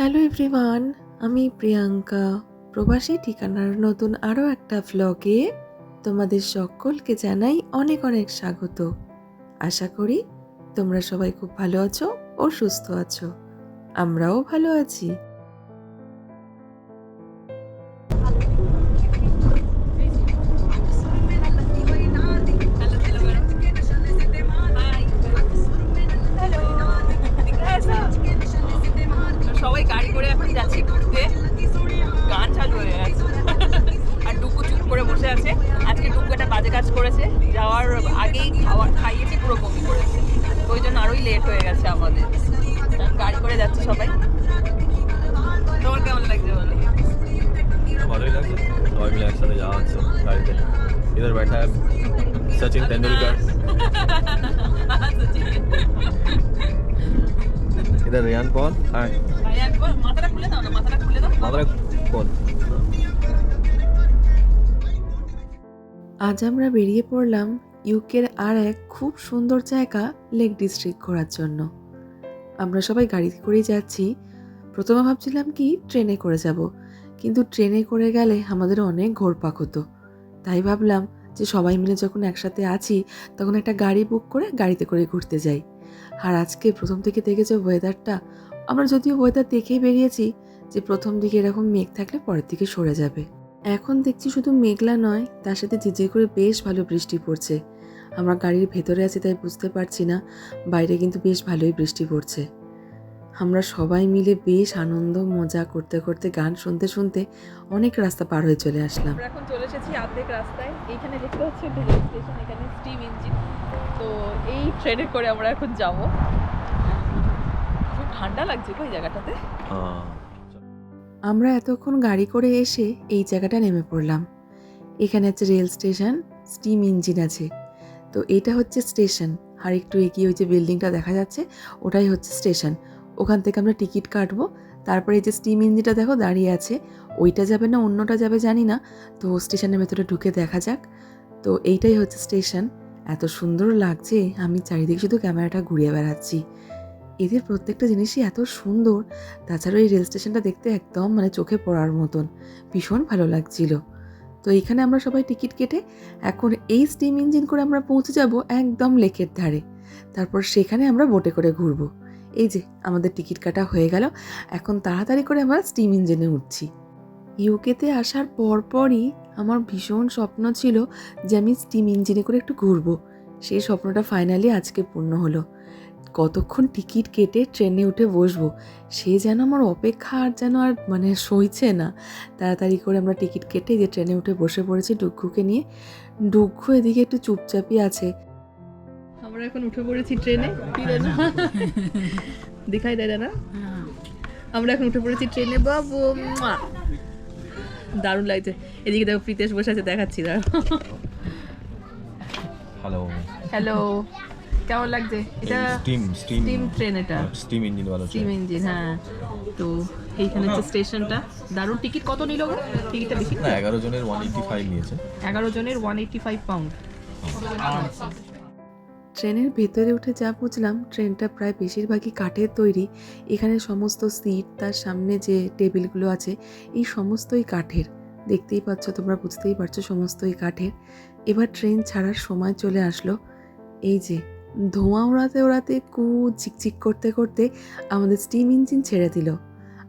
Hello everyone আমি প্রিয়াঙ্কা। প্রবাসী ঠিকানার নতুন আরও একটা ভ্লগে তোমাদের সকলকে জানাই অনেক অনেক স্বাগত। আশা করি তোমরা সবাই খুব ভালো আছো ও সুস্থ আছো। আমরাও ভালো আছি। ইধার बैठा है सचिन तेंदुलकर इधर रियान कौन हाय ভাই, একবার মাথাটা খুলে দাও না মাথাটা খুলে দাও मादरा कौन আজ আমরা বেরিয়ে পড়লাম ইউকের আর এক খুব সুন্দর জায়গা লেক ডিস্ট্রিক্ট ঘোরার জন্য আমরা সবাই গাড়িতে করেই যাচ্ছি প্রথমে ভাবছিলাম কি ট্রেনে করে যাব কিন্তু ট্রেনে করে গেলে আমাদের অনেক ঘোরপাক হতো তাই ভাবলাম যে সবাই মিলে যখন একসাথে আছি, তখন একটা গাড়ি বুক করে গাড়িতে করে ঘুরতে যাই। আর আজকে প্রথম থেকে দেখেছ ওয়েদারটা আমরা যদিও ওয়েদার দেখেই বেরিয়েছি, যে প্রথম দিকে এরকম মেঘ থাকলে পরের দিকে সরে যাবে। এখন দেখছি শুধু মেঘলা নয়, তার সাথে ঝিঝির করে বেশ ভালো বৃষ্টি পড়ছে। আমরা গাড়ির ভেতরে আছি তাই বুঝতে পারছি না, বাইরে কিন্তু বেশ ভালোই বৃষ্টি পড়ছে। আমরা সবাই মিলে বেশ আনন্দ মজা করতে করতে গান শুনতে শুনতে অনেক রাস্তা পার হয়ে চলে আসলাম। আমরা এখন চলে এসেছি অর্ধেক রাস্তায়। এইখানে দেখতে হচ্ছে রেল স্টেশন এখানে স্টিম ইঞ্জিন তো এই ট্রেনে করে আমরা এখন যাব। খুব ঠান্ডা লাগছে কই জায়গাটাতে। আমরা এতক্ষণ গাড়ি করে এসে এই জায়গাটা নেমে পড়লাম। এখানে আছে রেল স্টেশন স্টিম ইঞ্জিন আছে। তো এটা হচ্ছে স্টেশন আর একটু এগিয়ে ওই যে বিল্ডিংটা দেখা যাচ্ছে ওটাই হচ্ছে স্টেশন ওখান থেকে আমরা টিকিট কাটবো। তারপরে এই যে স্টিম ইঞ্জিনটা দেখো দাঁড়িয়ে আছে। ওইটা যাবে না, অন্যটা যাবে জানি না। তো স্টেশনের ভেতরে ঢুকে দেখা যাক। তো এইটাই হচ্ছে স্টেশন এত সুন্দর লাগছে। আমি চারিদিকে শুধু ক্যামেরাটা ঘুরিয়ে বেড়াচ্ছি। এদের প্রত্যেকটা জিনিসই এত সুন্দর। তাছাড়া এই রেল স্টেশনটা দেখতে একদম মানে চোখে পড়ার মতন। ভীষণ ভালো লাগছিল। তো এইখানে আমরা সবাই টিকিট কেটে এখন এই স্টিম ইঞ্জিন করে আমরা পৌঁছে যাব একদম লেকের ধারে। তারপর সেখানে আমরা বোটে করে ঘুরবো। এই যে, আমাদের টিকিট কাটা হয়ে গেল। এখন তাড়াতাড়ি করে আমরা স্টিম ইঞ্জিনে উঠছি। ইউকেতে আসার পরপরই আমার ভীষণ স্বপ্ন ছিল যে আমি স্টিম ইঞ্জিনে করে একটু ঘুরবো। সেই স্বপ্নটা ফাইনালি আজকে পূর্ণ হলো। কতক্ষণ টিকিট কেটে ট্রেনে উঠে বসবো, সে যেন আমার অপেক্ষা আর যেন আর মানে সইছে না। তাড়াতাড়ি করে আমরা টিকিট কেটে যে, ট্রেনে উঠে বসে পড়েছি ডুগ্গুকে নিয়ে। ডুগ্গু এদিকে একটু চুপচাপই আছে। আমরা এখন উঠে পড়েছি ট্রেনে। দেখাই দেয় না? আমরা এখন উঠে পড়েছি ট্রেনে। বাবু দারুণ লাগছে। এদিকে দেখো প্রীতেশ বসে আছে দেখাচ্ছি দাঁড়ো হ্যালো হ্যালো কেমন লাগছে? এটা স্টিম স্টিম স্টিম ট্রেন এটা। স্টিম ইঞ্জিন वाला স্টিম ইঞ্জিন হ্যাঁ। তো এইখানে হচ্ছে স্টেশনটা। দারুণ। টিকিট কত নিল গো? টিকিটটা বেশি? না 11 জনের 185 নিয়েছে। 11 জনের 185 পাউন্ড ট্রেনের ভেতরে উঠে যা বুঝলাম, ট্রেনটা প্রায় বেশিরভাগই কাঠের তৈরি। এখানে সমস্ত সিট, তার সামনে যে টেবিলগুলো আছে, এই সমস্তই কাঠের। দেখতেই পাচ্ছ, তোমরা বুঝতেই পারছ সমস্তই কাঠের। এবার ট্রেন ছাড়ার সময় চলে আসলো। এই যে, ধোঁয়া ওড়াতে ওড়াতে কু ঝিকঝিক করতে করতে আমাদের স্টিম ইঞ্জিন ছেড়ে দিল।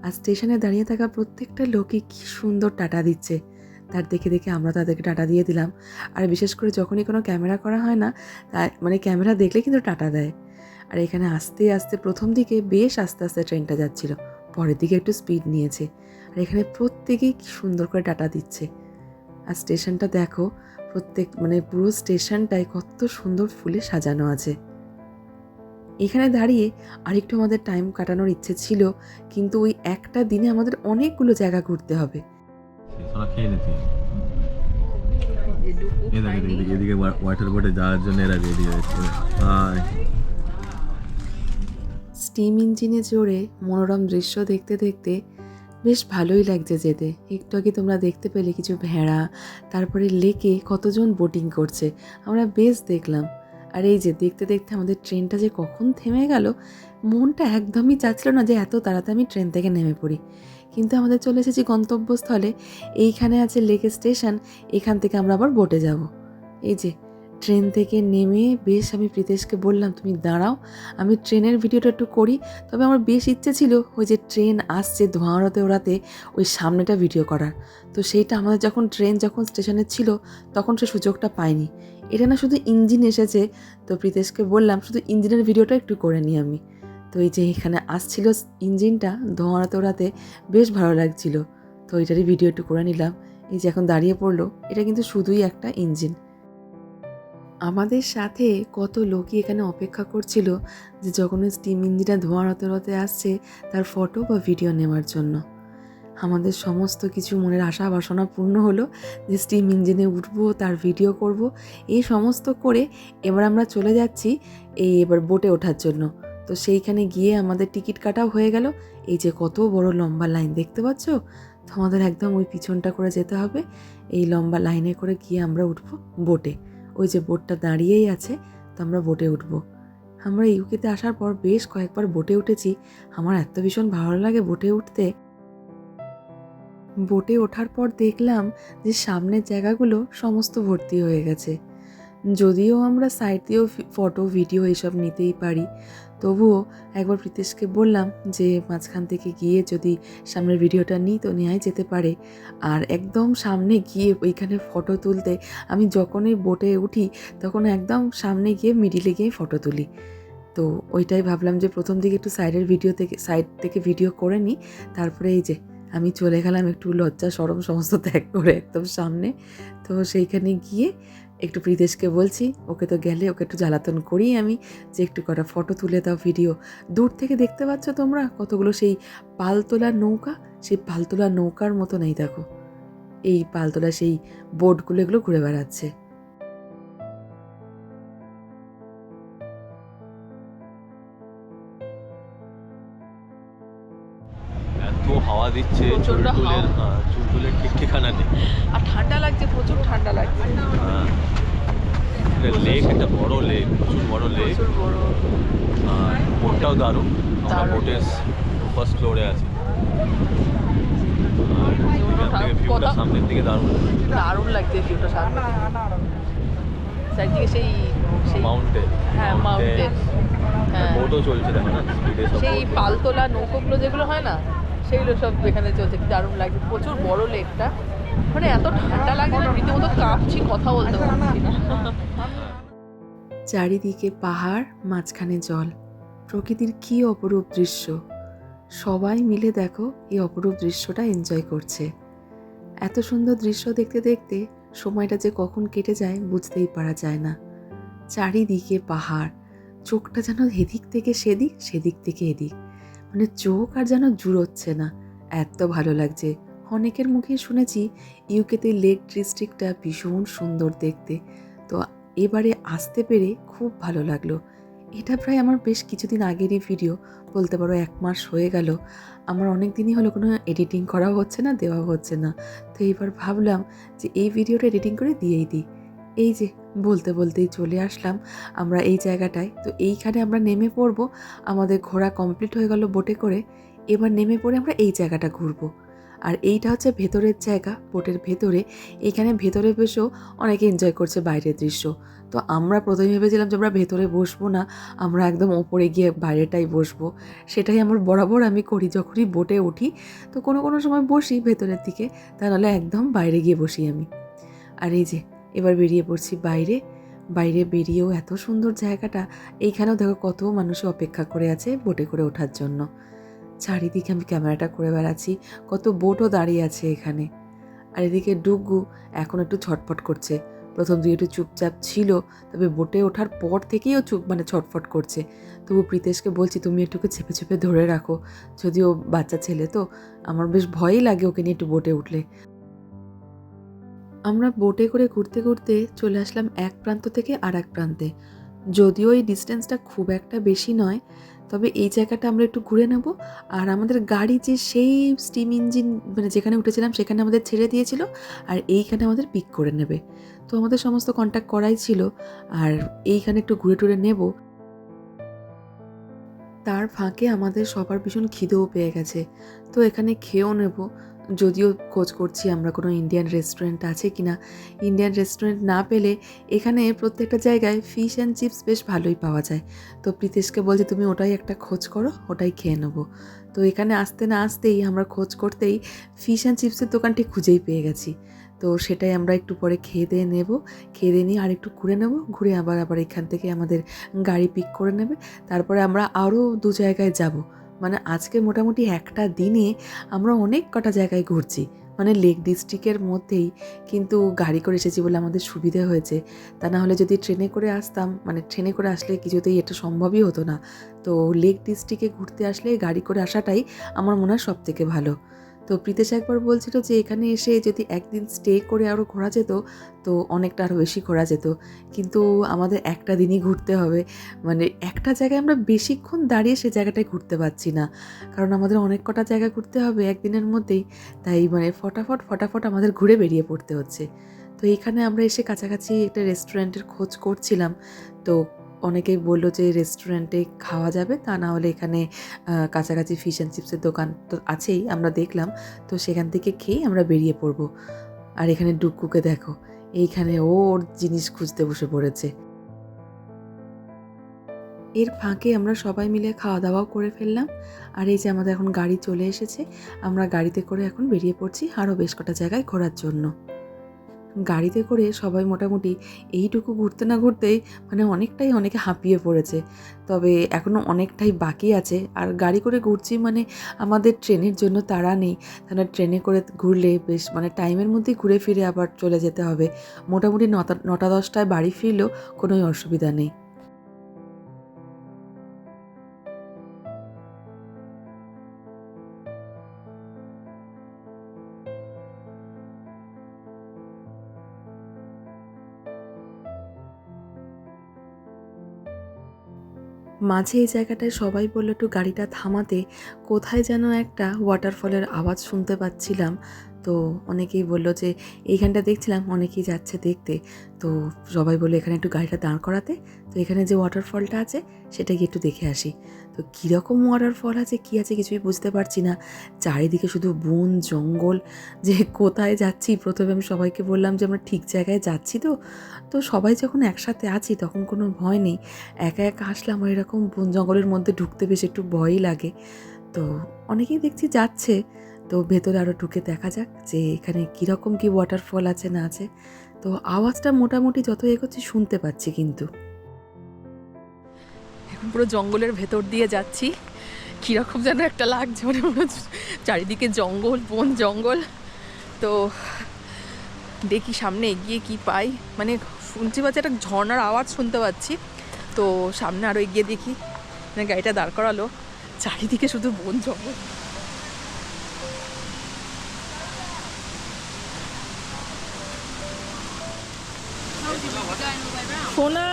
আর স্টেশনে দাঁড়িয়ে থাকা প্রত্যেকটা লোকই কি সুন্দর টাটা দিচ্ছে। তার দেখে দেখে আমরা তাদেরকে টাটা দিয়ে দিলাম। আর বিশেষ করে যখনই কোনো ক্যামেরা করা হয় না, তাই মানে ক্যামেরা দেখলে কিন্তু টাটা দেয়। আর এখানে আস্তে আস্তে প্রথম দিকে বেশ আস্তে আস্তে ট্রেনটা যাচ্ছিল, পরের দিকে একটু স্পিড নিয়েছে। আর এখানে প্রত্যেকেই কি সুন্দর করে টাটা দিচ্ছে। আর স্টেশনটা দেখো, প্রত্যেক মানে পুরো স্টেশনটায় কত সুন্দর ফুলে সাজানো আছে। এখানে দাঁড়িয়ে আরেকটু আমাদের টাইম কাটানোর ইচ্ছে ছিল, কিন্তু ওই একটা দিনে আমাদের অনেকগুলো জায়গা ঘুরতে হবে। ওরা খেয়ে নিতে। এদিকে এদিকে এদিকে ওয়াটার বোর্ডে যাওয়ার জন্য এরা রেডি হয়েছে হাই স্টিম ইঞ্জিনে চড়ে মনোরম দৃশ্য দেখতে দেখতে বেশ ভালোই লাগছে যেতে। একটু আগে তোমরা দেখতে পেলে কিছু ভেড়া তারপরে লেকে কতজন বোটিং করছে আমরা বেশ দেখলাম। আর এই যে দেখতে দেখতে আমাদের ট্রেনটা যে কখন থেমে গেল মনটা একদমই চাচ্ছিল না যে এত তাড়াতাড়ি আমি ট্রেন থেকে নেমে পড়ি। কিন্তু আমাদের চলে এসেছি গন্তব্যস্থলে। এইখানে আছে লেক স্টেশন এখান থেকে আমরা আবার বোটে যাব। এই যে ট্রেন থেকে নেমে বেশ আমি প্রীতেশকে বললাম, তুমি দাঁড়াও, আমি ট্রেনের ভিডিওটা একটু করি। তবে আমার বেশ ইচ্ছে ছিল ওই যে ট্রেন আসছে ধোঁয়া ওড়াতে ওড়াতে ওই সামনেটা ভিডিও করার। তো সেইটা আমাদের যখন ট্রেন যখন স্টেশনে ছিল, তখন সে সুযোগটা পাইনি। এটা না শুধু ইঞ্জিন এসেছে, তো প্রীতেশকে বললাম, শুধু ইঞ্জিনের ভিডিওটা একটু করে নিই আমি। তো এই যে এখানে আসছিল ইঞ্জিনটা ধোঁয়া ওড়াতে বেশ ভালো লাগছিল। তো এটারই ভিডিও একটু করে নিলাম। এই যে এখন দাঁড়িয়ে পড়ল, এটা কিন্তু শুধুই একটা ইঞ্জিন। আমাদের সাথে কত লোকই এখানে অপেক্ষা করছিল যে যখন স্টিম ইঞ্জিনটা ধোঁয়া হতে আসছে তার ফটো বা ভিডিও নেওয়ার জন্য। আমাদের সমস্ত কিছু মনের আশা বাসনা পূর্ণ হলো যে স্টিম ইঞ্জিনে উঠবো, তার ভিডিও করব। এই সমস্ত করে এবার আমরা চলে যাচ্ছি এই এবার বোটে ওঠার জন্য। তো সেইখানে গিয়ে আমাদের টিকিট কাটাও হয়ে গেল। এই যে কত বড় লম্বা লাইন, দেখতে পাচ্ছ? তো আমাদের একদম ওই পিছনটা করে যেতে হবে। এই লম্বা লাইনে করে গিয়ে আমরা উঠবো বোটে। ওই যে বোটটা দাঁড়িয়েই আছে, তো আমরা বোটে উঠবো। আমরা ইউকেতে আসার পর বেশ কয়েকবার বোটে উঠেছি। আমার এত ভীষণ ভালো লাগে বোটে উঠতে। বোটে ওঠার পর দেখলাম যে সামনের জায়গাগুলো সমস্ত ভর্তি হয়ে গেছে। যদিও আমরা সাইড দিয়েও ফটো, ভিডিও এইসব নিতেই পারি, তবুও একবার প্রীতেশকে বললাম যে মাঝখান থেকে গিয়ে যদি সামনের ভিডিওটা নিই তো নেওয়াই যেতে পারে। আর একদম সামনে গিয়ে ওইখানে ফটো তুলতে আমি যখনই বোটে উঠি তখন একদম সামনে গিয়ে মিডিলে গিয়ে ফটো তুলি। তো ওইটাই ভাবলাম যে প্রথম দিকে একটু সাইডের ভিডিও থেকে, সাইড থেকে ভিডিও করে নিই, তারপরে এই যে আমি চলে গেলাম একটু লজ্জা, সরম সমস্ত ত্যাগ করে একদম সামনে। তো সেইখানে গিয়ে একটু প্রীতেশকে বলছি ওকে তো গেলে ওকে একটু জ্বালাতন করি আমি যে একটু কটা ফটো তুলে দাও ভিডিও দূর থেকে দেখতে পাচ্ছ তোমরা কতগুলো সেই পালতোলা নৌকা? সেই পালতোলা নৌকার মতো নেই দেখো। এই পালতোলা সেই বোটগুলো এগুলো ঘুরে বেড়াচ্ছে। হাওয়া দিচ্ছে হাওয়া। হ্যাঁ, চুল ঠিক ঠিকানা নেই। আর ঠান্ডা লাগছে প্রচুর ঠান্ডা লাগছে। হ্যাঁ। লেক একটা বড় লেক প্রচুর বড় লেক আর বোটটাও দারুণ। আমরা। বোটের ফার্স্ট ফ্লোরে আছি। ভিউটা সামনের দিকে দারুণ দারুণ লাগছে ভিউটা সামনে। চারদিকে সেই মাউন্টেন হ্যাঁ মাউন্টেন হ্যাঁ। বোটও চলছে দেখো না স্পিডে সেই পালতোলা নৌকোগুলো যেগুলো হয় না সেইগুলো সব এখানে চলছে দারুণ লাগছে প্রচুর বড় লেকটা। মানে এত ঠান্ডা লাগে না, রীতিমতো কাঁপছি, কথা বলতে পারছি না। চারিদিকে পাহাড়, মাঝখানে জল। প্রকৃতির কি অপরূপ দৃশ্য। সবাই মিলে দেখো, এই অপরূপ দৃশ্যটা এনজয় করছে। এত সুন্দর দৃশ্য দেখতে দেখতে সময়টা যে কখন কেটে যায় বুঝতেই পারা যায় না। চারিদিকে পাহাড়, চোখটা যেন এদিক থেকে সেদিক সেদিক থেকে এদিক। মানে চোখ আর যেন জুড়োচ্ছে না। এত ভালো লাগছে। অনেকের মুখে শুনেছি, ইউকেতে লেক ডিস্ট্রিক্টটা ভীষণ সুন্দর দেখতে। তো এবারে আসতে পেরে খুব ভালো লাগল। এটা প্রায় আমার বেশ কিছুদিন আগেরই ভিডিও, বলতে পারো এক মাস হয়ে গেল। আমার অনেক দিনই হলো কোনো এডিটিং করাও হচ্ছে না দেওয়াও হচ্ছে না। তো এইবার ভাবলাম যে এই ভিডিওটা এডিটিং করে দিয়েই দিই। এই যে বলতে বলতেই চলে আসলাম আমরা এই জায়গাটায়। তো এইখানে আমরা নেমে পড়ব। আমাদের ঘোরা কমপ্লিট হয়ে গেল বোটে করে। এবার নেমে পড়ে আমরা এই জায়গাটা ঘুরবো। আর এইটা হচ্ছে ভেতরের জায়গা। বোটের ভেতরে। এখানে ভেতরে বসেও অনেকে এনজয় করছে বাইরের দৃশ্য। তো আমরা প্রথমে ভেবেছিলাম যে আমরা ভেতরে বসবো না। আমরা একদম ওপরে গিয়ে বাইরেটাই বসবো। সেটাই আমার বরাবর আমি করি যখনই বোটে উঠি। তো কোনো কোনো সময় বসি ভেতরের দিকে। তা একদম বাইরে গিয়ে বসি আমি। আর এই যে এবার বেরিয়ে পড়ছি বাইরে। বাইরে বেরিয়েও এত সুন্দর জায়গাটা, এইখানেও দেখো কত মানুষ অপেক্ষা করে আছে বোটে করে ওঠার জন্য। চারিদিকে আমি ক্যামেরাটা করে বেড়াচ্ছি, কত বোটও দাঁড়িয়ে আছে এখানে। আর এদিকে ডুগু এখন একটু ছটফট করছে। প্রথম দিকে একটু চুপচাপ ছিল, তবে বোটে ওঠার পর থেকেই ও চুপ মানে ছটফট করছে। তবু প্রীতেশকে বলছি, তুমি একটুকে চেপে চেপে ধরে রাখো। যদিও বাচ্চা ছেলে তো, আমার বেশ ভয়ই লাগে ওকে নিয়ে একটু বোটে উঠলে। আমরা বোটে করে ঘুরতে ঘুরতে চলে আসলাম এক প্রান্ত থেকে আর এক প্রান্তে। যদিও এই ডিস্টেন্সটা খুব একটা বেশি নয়, তবে এই জায়গাটা আমরা একটু ঘুরে নেব। আর আমাদের গাড়ি যে সেই স্টিম ইঞ্জিন মানে যেখানে উঠেছিলাম সেখানে আমাদের ছেড়ে দিয়েছিল আর এইখানে আমাদের পিক করে নেবে। তো আমাদের সমস্ত কন্ট্যাক্ট করাই ছিল আর এইখানে একটু ঘুরে টুরে নেব। তার ফাঁকে আমাদের সবার ভীষণ খিদেও পেয়ে গেছে। তো এখানে খেয়েও নেব। যদিও খোঁজ করছি আমরা কোনো ইন্ডিয়ান রেস্টুরেন্ট আছে কি না ইন্ডিয়ান রেস্টুরেন্ট না পেলে এখানে প্রত্যেকটা জায়গায় ফিশ অ্যান্ড চিপস বেশ ভালোই পাওয়া যায়। তো প্রীতেশকে বলছি, তুমি ওটাই একটা খোঁজ করো, ওটাই খেয়ে নেব। তো এখানে আসতে না আসতেই আমরা খোঁজ করতেই ফিশ অ্যান্ড চিপসের দোকানটি খুঁজেই পেয়ে গেছি। তো সেটাই আমরা একটু পরে খেয়ে দিয়ে নেব। খেয়ে দিয়ে নিয়ে আর একটু ঘুরে নেব। ঘুরে আবার আবার এখান থেকে আমাদের গাড়ি পিক করে নেবে। তারপরে আমরা আরও দু জায়গায় যাব। মানে আজকে মোটামুটি একটা দিনে আমরা অনেক কটা জায়গায় ঘুরছি। মানে লেক ডিস্ট্রিক্টের মধ্যেই কিন্তু গাড়ি করে এসেছি বলে আমাদের সুবিধা হয়েছে। তা না হলে যদি ট্রেনে করে আসতাম মানে ট্রেনে করে আসলে কিছুতেই এটা সম্ভবই হতো না। তো লেক ডিস্ট্রিক্টে ঘুরতে আসলে গাড়ি করে আসাটাই আমার মনে হয় সব থেকে ভালো। তো প্রীতেশ একবার বলছিল যে এখানে এসে যদি একদিন স্টে করে আরও ঘোরা যেত, তো অনেকটা আরও বেশি ঘোরা যেত। কিন্তু আমাদের একটা দিনই ঘুরতে হবে। মানে একটা জায়গায় আমরা বেশিক্ষণ দাঁড়িয়ে সে জায়গাটায় ঘুরতে পারছি না। কারণ আমাদের অনেক কটা জায়গা ঘুরতে হবে একদিনের মধ্যেই। তাই মানে ফটাফট ফটাফট আমাদের ঘুরে বেরিয়ে পড়তে হচ্ছে। তো এখানে আমরা এসে কাছাকাছি একটা রেস্টুরেন্টের খোঁজ করছিলাম। তো অনেকেই বলল যে রেস্টুরেন্টে খাওয়া যাবে, তা না হলে এখানে কাছাকাছি ফিশ অ্যান্ড চিপসের দোকান তো আছেই, আমরা দেখলাম। তো সেখান থেকে খেয়েই আমরা বেরিয়ে পড়ব। আর এখানে ডুকুকে দেখো, এইখানে ও ওর জিনিস খুঁজতে বসে পড়েছে। এর ফাঁকে আমরা সবাই মিলে খাওয়া দাওয়াও করে ফেললাম। আর এই যে আমাদের এখন গাড়ি চলে এসেছে, আমরা গাড়িতে করে এখন বেরিয়ে পড়ছি আরও বেশ কটা জায়গায় ঘোরার জন্য। গাড়িতে করে সবাই মোটামুটি এইটুকু ঘুরতে না ঘুরতেই মানে অনেকটাই অনেকে হাঁপিয়ে পড়েছে। তবে এখনও অনেকটাই বাকি আছে। আর গাড়ি করে ঘুরছি মানে আমাদের ট্রেনের জন্য তাড়া নেই। তাহলে ট্রেনে করে ঘুরলে বেশ মানে টাইমের মধ্যেই ঘুরে ফিরে আবার চলে যেতে হবে। মোটামুটি নটা নটা দশটায় বাড়ি ফিরলেও কোনোই অসুবিধা নেই। মাঝে এই জায়গাটায় সবাই বলল, একটু গাড়িটা থামাতে, কোথায় যেন একটা ওয়াটারফলের আওয়াজ শুনতে পাচ্ছিলাম। তো অনেকেই বলল যে, এইখানটা দেখছিলাম, অনেকেই যাচ্ছে দেখতে। তো সবাই বলল, এখানে একটু গাড়িটা দাঁড় করাতে। তো এখানে যে ওয়াটারফলটা আছে, সেটা গিয়ে একটু দেখে আসি। তো কীরকম ওয়াটারফল আছে, কী আছে কিছুই বুঝতে পারছি না। চারিদিকে শুধু বন, জঙ্গল, যে কোথায় যাচ্ছি, প্রথমে আমি সবাইকে বললাম যে, আমরা ঠিক জায়গায় যাচ্ছি তো। তো সবাই যখন একসাথে আছি, তখন কোনো ভয় নেই। একা একা আসলে আমার এরকম বন, জঙ্গলের মধ্যে ঢুকতে বেশ একটু ভয়ই লাগে। তো অনেকেই দেখছি যাচ্ছে। তো ভেতরে আরও ঢুকে দেখা যাক যে এখানে কীরকম কী ওয়াটারফল আছে না আছে। তো আওয়াজটা মোটামুটি যত এগোচ্ছি শুনতে পাচ্ছি কিন্তু। এখন পুরো জঙ্গলের ভেতর দিয়ে যাচ্ছি। কীরকম যেন একটা লাগছে মানে চারিদিকে জঙ্গল, বন জঙ্গল। তো দেখি সামনে এগিয়ে কি পাই। মানে শুনছি পাচ্ছি একটা ঝর্নার আওয়াজ শুনতে পাচ্ছি। তো সামনে আরও এগিয়ে দেখি। মানে গাড়িটা দাঁড় করালো। চারিদিকে শুধু বন জঙ্গল। সোনা।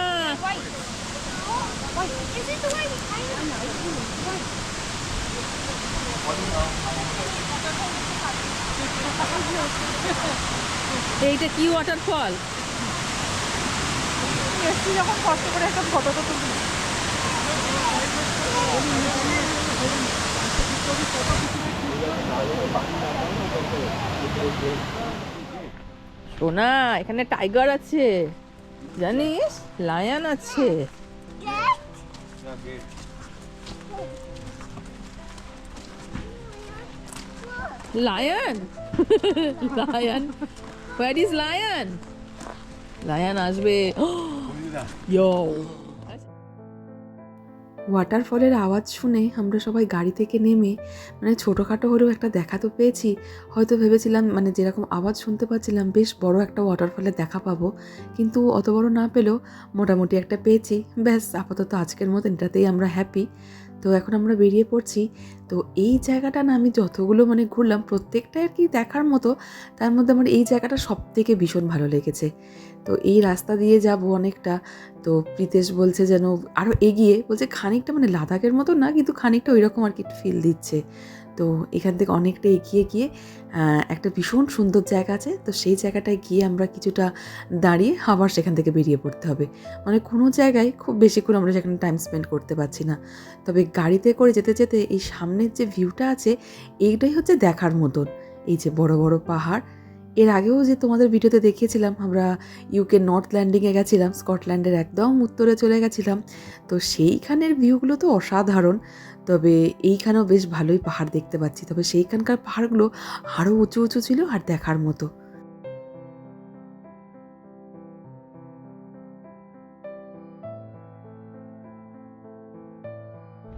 এইটা কি ওয়াটারফল এসছি যখন কষ্ট করে একটা ফটো তো তুলি সোনা, এখানে টাইগার আছে। জানিস লায়ন আছে lion lion where is lion lion আসবে ইয়ো ওয়াটারফলের আওয়াজ শুনে আমরা সবাই গাড়ি থেকে নেমে মানে ছোটোখাটো হলেও একটা দেখা তো পেয়েছি। হয়তো ভেবেছিলাম মানে যেরকম আওয়াজ শুনতে পাচ্ছিলাম, বেশ বড় একটা ওয়াটারফলের দেখা পাবো। কিন্তু অত বড় না পেলেও মোটামুটি একটা পেয়েছি। ব্যাস, আপাতত আজকের মতন এটাতেই আমরা হ্যাপি তো এখন আমরা বেরিয়ে পড়ছি। তো এই জায়গাটা না আমি যতগুলো মানে ঘুরলাম প্রত্যেকটাই আর কি দেখার মতো, তার মধ্যে আমার এই জায়গাটা সব থেকে ভীষণ ভালো লেগেছে। তো এই রাস্তা দিয়ে যাব অনেকটা। তো প্রীতেশ বলছে যেন আরও এগিয়ে, বলছে খানিকটা মানে লাদাখের মতো না, কিন্তু খানিকটা ওই রকম আর কি ফিল দিচ্ছে। তো এখান থেকে অনেকটা এগিয়ে গিয়ে একটা ভীষণ সুন্দর জায়গা আছে। তো সেই জায়গাটায় গিয়ে আমরা কিছুটা দাঁড়িয়ে আবার সেখান থেকে বেরিয়ে পড়তে হবে। মানে কোনো জায়গায় খুব বেশিক্ষণ আমরা সেখানে টাইম স্পেন্ড করতে পারছি না। তবে গাড়িতে করে যেতে যেতে এই সামনের যে ভিউটা আছে, এইটাই হচ্ছে দেখার মতন। এই যে বড় বড় পাহাড় এর আগেও যে তোমাদের ভিডিওতে দেখিয়েছিলাম, আমরা ইউকে নর্থ ল্যান্ডিংয়ে গেছিলাম স্কটল্যান্ডের একদম উত্তরে চলে গেছিলাম। তো সেইখানের ভিউগুলো তো অসাধারণ, তবে এইখানেও বেশ ভালোই পাহাড় দেখতে পাচ্ছি। তবে সেইখানকার পাহাড়গুলো আরও উঁচু উঁচু ছিল আর দেখার মতো।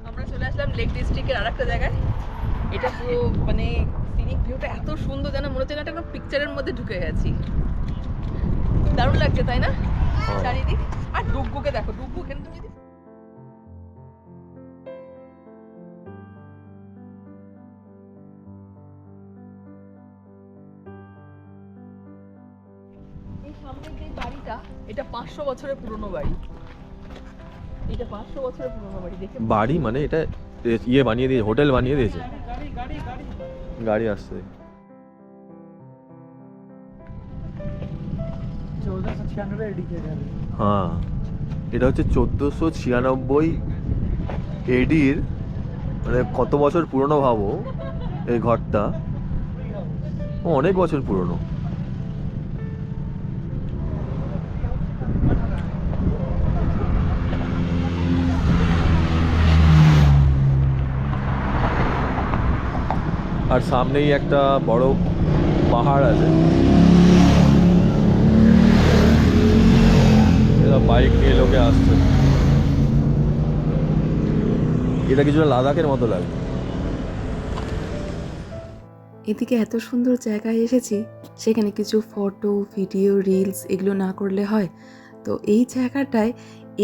আমরা চলে আসলাম লেক ডিস্ট্রিক্টের আর একটা জায়গায়। এটা পুরো মানে সিনিক ভিউটা এত সুন্দর যেন মনে হচ্ছে না একটা পিকচারের মধ্যে ঢুকে গেছি। দারুণ লাগছে তাই না? চারিদিক। আর ডুগগুকে দেখো ডুগগু এখানে তুমি যদি সামনের যে বাড়িটা এটা পাঁচশো বছরের পুরনো বাড়ি। এটা পাঁচশো বছরের পুরনো বাড়ি দেখে বাড়ি মানে এটা ইয়ে বানিয়ে দিয়েছে হোটেল বানিয়ে দিয়েছে। গাড়ি আসছে। হ্যাঁ এটা হচ্ছে চোদ্দোশো ছিয়ানব্বই এডির মানে কত বছর পুরনো ভাবো এই ঘরটা? অনেক বছর পুরনো। আর সামনেই একটা বড় পাহাড় আছে। বাইক নিয়ে লোকে আসছে। এটা কিছুটা লাদাখের মতো লাগে। এদিকে এত সুন্দর জায়গায় এসেছি, সেখানে কিছু ফটো, ভিডিও রিলস এগুলো না করলে হয়। তো এই জায়গাটায়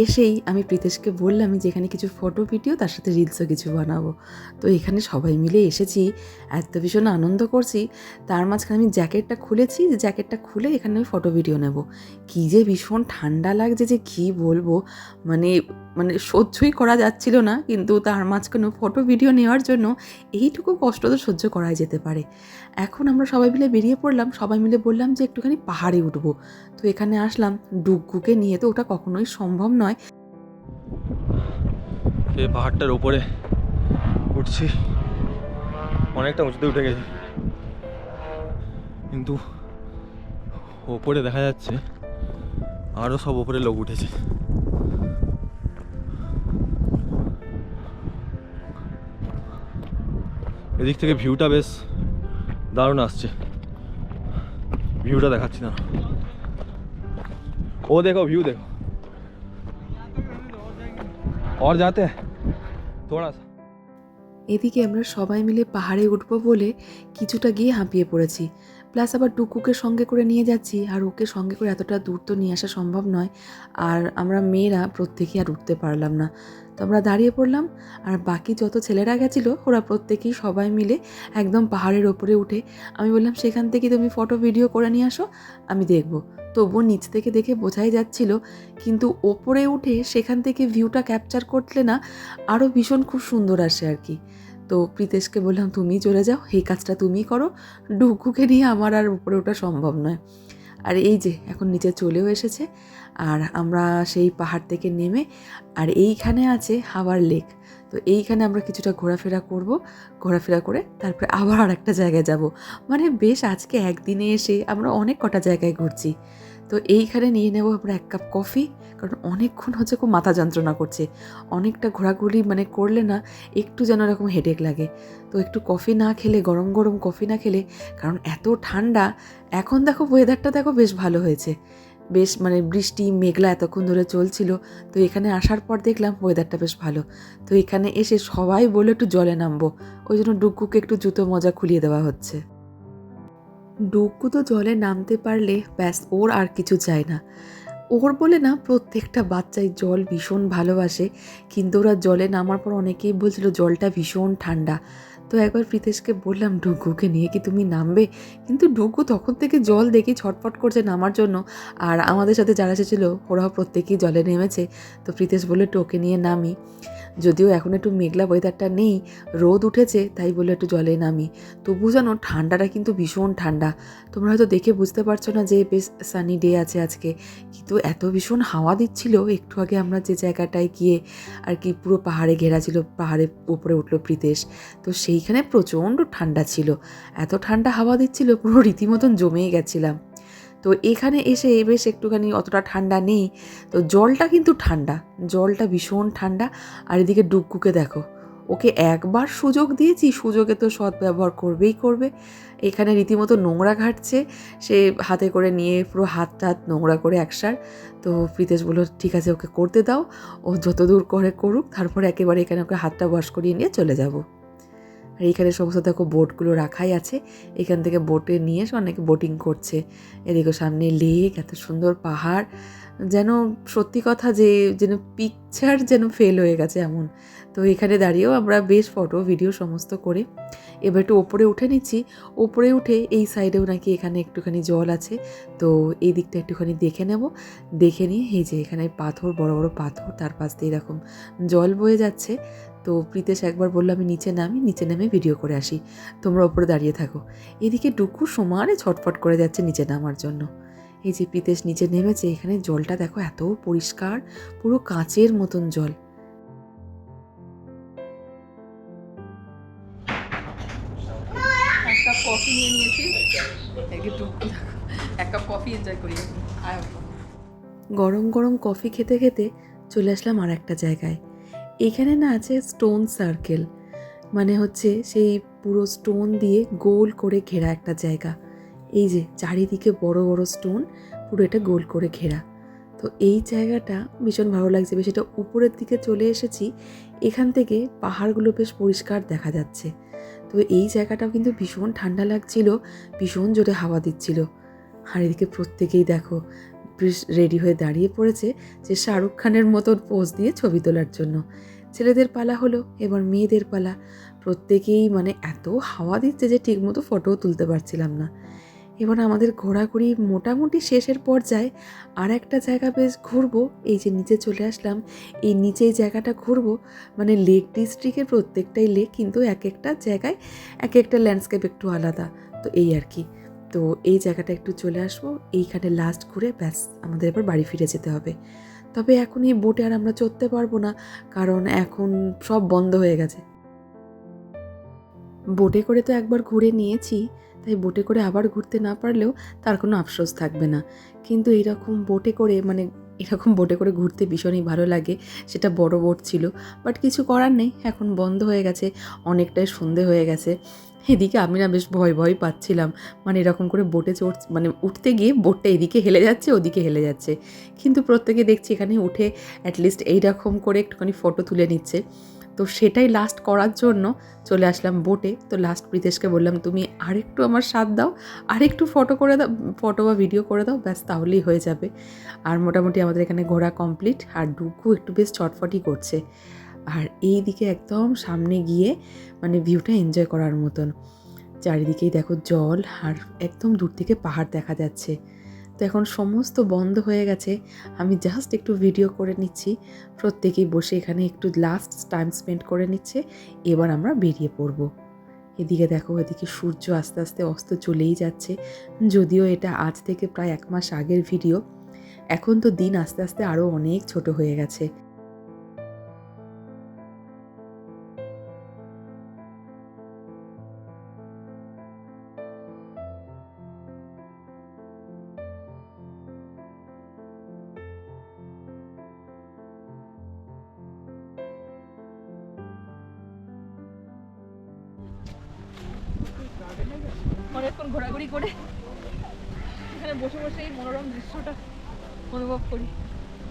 এসেই আমি প্রীতেশকে বললাম যে এখানে কিছু ফটো ভিডিও তার সাথে রিলসও কিছু বানাবো। তো এখানে সবাই মিলে এসেছি, এত ভীষণ আনন্দ করছি। তার মাঝখানে আমি জ্যাকেটটা খুলেছি, যে জ্যাকেটটা খুলে এখানে আমি ফটো ভিডিও নেব। কী যে ভীষণ ঠান্ডা লাগছে যে কী বলব? মানে মানে সহ্যই করা যাচ্ছিল না, কিন্তু তার মাঝখানে ফটো ভিডিও নেওয়ার জন্য এইটুকু কষ্ট তো সহ্য করাই যেতে পারে। এখন আমরা সবাই মিলে বেরিয়ে পড়লাম, সবাই মিলে বললাম যে একটুখানি পাহাড়ে উঠবো। তো এখানে আসলাম, ডুগগুকে নিয়ে তো ওটা কখনোই সম্ভব নয়। এই পাহাড়টার ওপরে উঠছি। অনেকটা উঁচুতে উঠে গেছে। কিন্তু ওপরে দেখা যাচ্ছে আরও সব ওপরে লোক উঠেছে। এদিক থেকে ভিউটা বেশ দারুণ আসছে ভিউটা দেখাচ্ছি না ও দেখো ভিউ দেখো और जाते हैं थोड़ा सा এদিকে আমরা সবাই মিলে পাহাড়ে উঠবো বলে কিছুটা গিয়ে হাঁপিয়ে পড়েছি প্লাস আবার টুকুকে সঙ্গে করে নিয়ে যাচ্ছি। আর ওকে সঙ্গে করে এতটা দূর তো নিয়ে আসা সম্ভব নয়। আর আমরা মেয়েরা প্রত্যেকেই আর উঠতে পারলাম না। তো আমরা দাঁড়িয়ে পড়লাম। আর বাকি যত ছেলেরা গেছিল, ওরা প্রত্যেকেই সবাই মিলে একদম পাহাড়ের ওপরে উঠে আমি বললাম, সেখান থেকে তুমি ফটো, ভিডিও করে নিয়ে আসো, আমি দেখব। তবুও নিচ থেকে দেখে বোঝাই যাচ্ছিল, কিন্তু ওপরে উঠে সেখান থেকে ভিউটা ক্যাপচার করলে না আরও ভীষণ খুব সুন্দর আসে আর কি। তো প্রীতেশকে বললাম, তুমি চলে যাও, এই কাজটা তুমি করো। ডুকুকে নিয়ে আমার আর উপরে ওঠা সম্ভব নয়। আর এই যে, এখন নিচে চলেও এসেছে। আর আমরা সেই পাহাড় থেকে নেমে, আর এইখানে আছে হাওয়ার লেক। তো এইখানে আমরা কিছুটা ঘোরাফেরা করব, ঘোরাফেরা করে তারপরে আবার আর একটা জায়গায় যাব। মানে বেশ, আজকে একদিনে এসে আমরা অনেক কটা জায়গায় ঘুরছি। তো এইখানে নিয়ে নেব আমরা এক কাপ কফি, কারণ অনেকক্ষণ হচ্ছে খুব মাথা যন্ত্রণা করছে। অনেকটা ঘোরাঘুরি মানে করলে না একটু যেন এরকম হেডেক লাগে। তো একটু কফি না খেলে, গরম গরম কফি না খেলে, কারণ এত ঠান্ডা, এখন দেখো ওয়েদারটা দেখো বেশ ভালো হয়েছে। বেশ মানে বৃষ্টি, মেঘলা এতক্ষণ ধরে চলছিল, তো এখানে আসার পর দেখলাম ওয়েদারটা বেশ ভালো। তো এখানে এসে সবাই বলে একটু জলে নামবো, ওই জন্য ডুকুকে একটু জুতো মজা খুলিয়ে দেওয়া হচ্ছে। ডুকু তো জলে নামতে পারলে ব্যাস ওর আর কিছু চাই না। ওর বলে না, প্রত্যেকটা বাচ্চাই জল ভীষণ ভালোবাসে, কিন্তু ওরা জলে নামার পর অনেকেই বলছিল জলটা ভীষণ ঠান্ডা। তো একবার প্রীতেশকে বললাম ডুগুকে নিয়ে কি তুমি নামবে? কিন্তু ডুগু তখন থেকে জল দেখি ছটফট করছে নামার জন্য। আর আমাদের সাথে যারা এসেছিল, ওরাও প্রত্যেকেই জলে নেমেছে। তো প্রীতেশ বলে টোকে নিয়ে নামি। যদিও এখন একটু মেঘলা ওয়েদারটা নেই, রোদ উঠেছে, তাই বলে একটু জলে নামি। তবু জানো, ঠান্ডাটা কিন্তু ভীষণ ঠান্ডা। তোমরা হয়তো দেখে বুঝতে পারছ না যে বেশ সানি ডে আছে আজকে। কিন্তু এত ভীষণ হাওয়া দিচ্ছিল, একটু আগে আমরা যে জায়গাটায় গিয়ে আর কি পুরো পাহাড়ে ঘেরা ছিল পাহাড়ের উপরে উঠল প্রীতেশ। তো সেইখানে প্রচণ্ড ঠান্ডা ছিল। এত ঠান্ডা হাওয়া দিচ্ছিল, পুরো রীতিমতন জমেই গেছিলাম। তো এখানে এসে বেশ একটুখানি অতটা ঠান্ডা নেই। তো জলটা কিন্তু ঠান্ডা, জলটা ভীষণ ঠান্ডা। আর এদিকে ডুগকুকে দেখো, ওকে একবার সুযোগ দিয়েছি, সুযোগে তো সৎ ব্যবহার করবেই করবে। এখানে রীতিমতো নোংরা ঘাটছে, সে হাতে করে নিয়ে পুরো হাত টাত নোংরা করে একসার তো প্রীতেশ বলল, ঠিক আছে, ওকে করতে দাও। ও যত দূর করে করুক, তারপর একেবারে এখানে ওকে হাতটা ওয়াশ করিয়ে নিয়ে চলে যাব। আর এইখানে সমস্ত দেখো বোটগুলো রাখাই আছে। এখান থেকে বোটে নিয়ে এসে অনেকে বোটিং করছে। এদিকে সামনে লেক এত সুন্দর পাহাড়। যেন সত্যি কথা যে, যেন পিকচার যেন ফেল হয়ে গেছে এমন। তো এখানে দাঁড়িয়েও আমরা বেশ ফটো ভিডিও সমস্ত করে এবার একটু ওপরে উঠে নিচ্ছি। ওপরে উঠে এই সাইডেও নাকি এখানে একটুখানি জল আছে। তো এই দিকটা একটুখানি দেখে নেব। দেখে নিয়ে এই যে এখানে পাথর, বড় বড় পাথর, তার পাশ দিয়ে এরকম জল বয়ে যাচ্ছে। তো প্রীতেশ একবার বলল আমি নিচে নামি নিচে নেমে ভিডিও করে আসি। তোমরা ওপরে দাঁড়িয়ে থাকো। এদিকে ডুকু সমানে ছটফট করে যাচ্ছে নিচে নামার জন্য। এই যে প্রীতেশ নিচে নেমেছে এখানে জলটা দেখো এত পরিষ্কার পুরো কাঁচের মতন জল। কাপ কফি নিয়ে নিয়েছি। একে এক কাপ কফি এনজয় করি। গরম গরম কফি খেতে খেতে চলে আসলাম আর একটা জায়গায়। এখানে না আছে স্টোন সার্কেল মানে হচ্ছে সেই পুরো স্টোন দিয়ে গোল করে ঘেরা একটা জায়গা। এই যে চারিদিকে বড় বড় স্টোন পুরো এটা গোল করে ঘেরা। তো এই জায়গাটা ভীষণ ভালো লাগছে, বেশ এটা উপরের দিকে চলে এসেছি, এখান থেকে পাহাড়গুলো বেশ পরিষ্কার দেখা যাচ্ছে। তো এই জায়গাটাও কিন্তু ভীষণ ঠান্ডা লাগছিল, ভীষণ জোরে হাওয়া দিচ্ছিল। আর এদিকে প্রত্যেকেই দেখো বেশ রেডি হয়ে দাঁড়িয়ে পড়েছে যে শাহরুখ খানের মতন পোজ দিয়ে ছবি তোলার জন্য। ছেলেদের পালা হলো, এবার মেয়েদের পালা। প্রত্যেকেই মানে এত হাওয়া দিচ্ছে যে ঠিকমতো ফটোও তুলতে পারছিলাম না। এবার আমাদের ঘোরাঘুরি মোটামুটি শেষের পর্যায়ে আর একটা জায়গা বেশ ঘুরবো, এই যে নিচে চলে আসলাম। এই নিচে এই জায়গাটা ঘুরবো মানে লেক ডিস্ট্রিক্টের প্রত্যেকটাই লেক কিন্তু এক একটা জায়গায় এক একটা ল্যান্ডস্কেপ একটু আলাদা। তো এই আর কি। তো এই জায়গাটা একটু চলে আসব। এইখানে লাস্ট ঘুরে ব্যাস, আমাদের এবার বাড়ি ফিরে যেতে হবে। তবে এখন এই বোটে আর আমরা চড়তে পারব না, কারণ এখন সব বন্ধ হয়ে গেছে। বোটে করে তো একবার ঘুরে নিয়েছি, তাই বোটে করে আবার ঘুরতে না পারলেও তার কোনো আফসোস থাকবে না। কিন্তু এরকম বোটে করে মানে এরকম বোটে করে ঘুরতে ভীষণই ভালো লাগে, সেটা বড় বোট ছিল। বাট কিছু করার নেই, এখন বন্ধ হয়ে গেছে, অনেকটাই সন্ধে হয়ে গেছে। এদিকে আমি না বেশ ভয় ভয় পাচ্ছিলাম। মানে এরকম করে বোটে চড় মানে উঠতে গিয়ে বোটটা এদিকে হেলে যাচ্ছে, ওদিকে হেলে যাচ্ছে। কিন্তু প্রত্যেকে দেখছি এখানে উঠে অ্যাটলিস্ট এইরকম করে একটুখানি ফটো তুলে নিচ্ছে। তো সেটাই লাস্ট করার জন্য চলে আসলাম বোটে। তো লাস্ট প্রীতেশকে বললাম, তুমি আরেকটু আমার সাথ দাও, আরেকটু ফটো করে দাও ফটো বা ভিডিও করে দাও, ব্যাস তাহলেই হয়ে যাবে। আর মোটামুটি আমাদের এখানে ঘোরা কমপ্লিট আর ডুকু একটু বেশ চটফটি করছে। আর এই দিকে একদম সামনে গিয়ে মানে ভিউটা এনজয় করার মতন। চারিদিকেই দেখো জল আর একদম দূর থেকে পাহাড় দেখা যাচ্ছে। তো এখন সমস্ত বন্ধ হয়ে গেছে। আমি জাস্ট একটু ভিডিও করে নিচ্ছি। প্রত্যেকেই বসে এখানে একটু লাস্ট টাইম স্পেন্ড করে নিচ্ছে। এবার আমরা বেরিয়ে পড়ব। এদিকে দেখো, এদিকে সূর্য আস্তে আস্তে অস্ত চলেই যাচ্ছে। যদিও এটা আজ থেকে প্রায় এক মাস আগের ভিডিও এখন তো দিন আস্তে আস্তে আরও অনেক ছোট হয়ে গেছে। অনেকক্ষণ ঘোরাঘুরি করে এখানে বসে বসে এই মনোরম দৃশ্যটা অনুভব করি।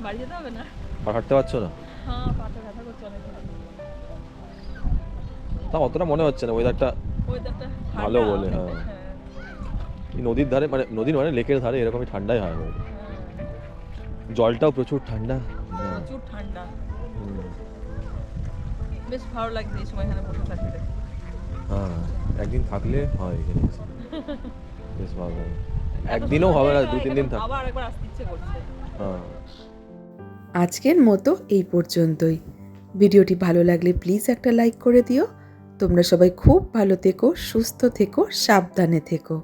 বাড়ি যেতে হবে না? আর হাঁটতে পারছ না? হ্যাঁ পাটা ব্যথা করছে অনেক তা অতটা মনে হচ্ছে না ওয়েদারটা ওয়েদারটা ভালো বলে, হ্যাঁ। এই নদীর ধারে মানে নদীর মানে লেকের ধারে এরকমই ঠান্ডাই হয়। জলটাও প্রচুর ঠান্ডা হ্যাঁ, প্রচুর ঠান্ডা। বেশ ভালো লাগছে এই সময় এখানে বসে থাকতে। হ্যাঁ একদিন থাকলে হয় এখানে। বেশ ভালো একদিনও হবে না দু তিন দিন থাক। আবার একবার আসতে ইচ্ছে করছে। হ্যাঁ। আজকের মতো এই পর্যন্তই। ভিডিওটি ভালো লাগলে প্লিজ একটা লাইক করে দিও। তোমরা সবাই খুব ভালো থেকো সুস্থ থেকো সাবধানে থেকো।